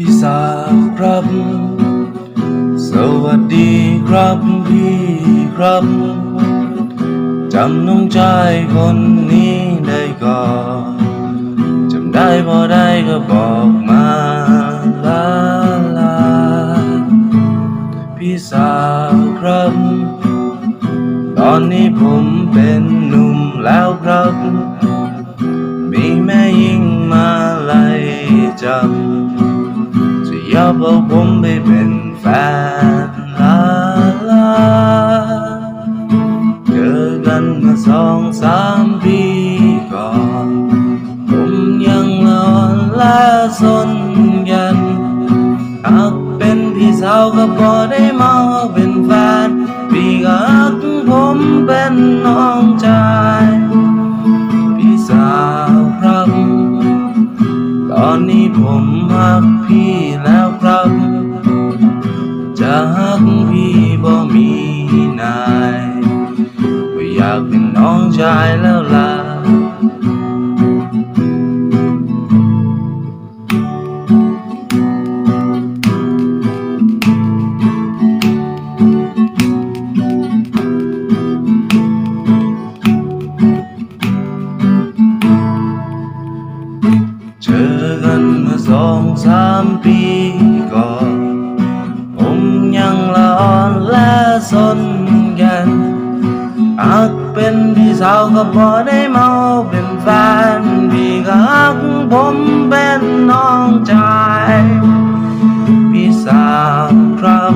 พี่สาวครับ สวัสดีครับพี่ครับ จำน้องชายคนนี้ได้ก่อนจำได้พอได้ก็บอกมาลาลา พี่สาวครับ ตอนนี้ผมเป็นหนุ่มแล้วครับ มีแม่ยิงมาไล่จับ อมเอาผมไปเป็นแฟนลาลาเจอกันมาสองสามปีก่อน ผมยังอ่อนและสนกันหากเป็นพี่สาวก็พอได้มาเป็นแฟน พี่ก็รักผมเป็นน้องชายพี่สาวครับ ตอนนี้ผม หักพี่แล้วครับ จะรักพี่บ่มีนายไม่อยากเป็นน้องชายแล้วล่ะ หากเป็นพี่สาวก็พอได้เมาเป็นแฟน พี่ก็รักผมเป็นน้องชาย พี่สาวครับ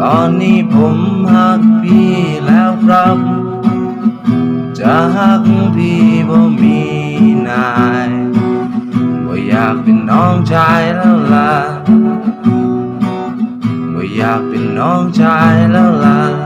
ตอนนี้ผมหักพี่แล้วครับ จะหักพี่บ่มีนายบ่อยากเป็นน้องชายแล้วล่ะบ่อยากเป็นน้องชายแล้วล่ะ